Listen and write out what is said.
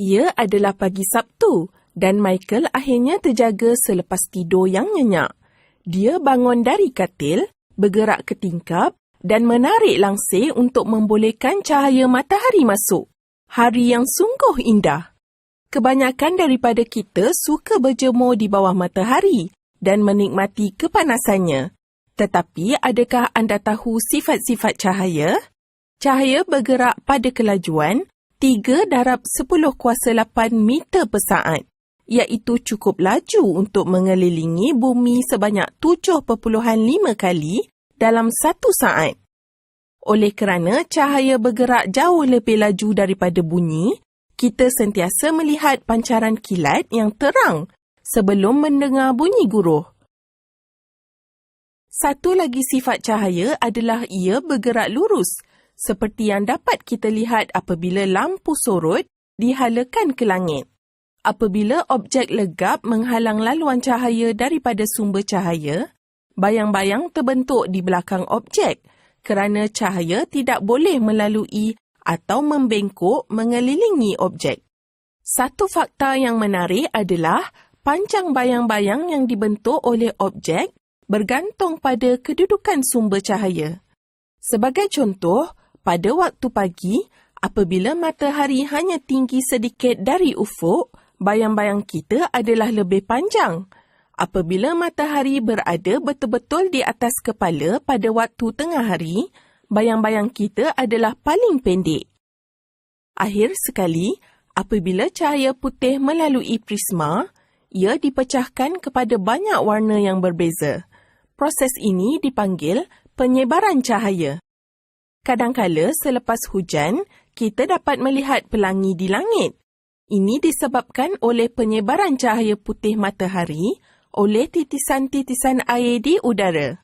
Ia adalah pagi Sabtu dan Michael akhirnya terjaga selepas tidur yang nyenyak. Dia bangun dari katil, bergerak ke tingkap dan menarik langsir untuk membolehkan cahaya matahari masuk. Hari yang sungguh indah. Kebanyakan daripada kita suka berjemur di bawah matahari dan menikmati kepanasannya. Tetapi adakah anda tahu sifat-sifat cahaya? Cahaya bergerak pada kelajuan 3 darab 10 kuasa 8 meter per saat, iaitu cukup laju untuk mengelilingi bumi sebanyak 7.5 kali dalam satu saat. Oleh kerana cahaya bergerak jauh lebih laju daripada bunyi, kita sentiasa melihat pancaran kilat yang terang sebelum mendengar bunyi guruh. Satu lagi sifat cahaya adalah ia bergerak lurus seperti yang dapat kita lihat apabila lampu sorot dihalakan ke langit. Apabila objek legap menghalang laluan cahaya daripada sumber cahaya, bayang-bayang terbentuk di belakang objek kerana cahaya tidak boleh melalui atau membengkok mengelilingi objek. Satu fakta yang menarik adalah panjang bayang-bayang yang dibentuk oleh objek bergantung pada kedudukan sumber cahaya. Sebagai contoh, pada waktu pagi, apabila matahari hanya tinggi sedikit dari ufuk, bayang-bayang kita adalah lebih panjang. Apabila matahari berada betul-betul di atas kepala pada waktu tengah hari, bayang-bayang kita adalah paling pendek. Akhir sekali, apabila cahaya putih melalui prisma, ia dipecahkan kepada banyak warna yang berbeza. Proses ini dipanggil penyebaran cahaya. Kadangkala selepas hujan, kita dapat melihat pelangi di langit. Ini disebabkan oleh penyebaran cahaya putih matahari oleh titisan-titisan air di udara.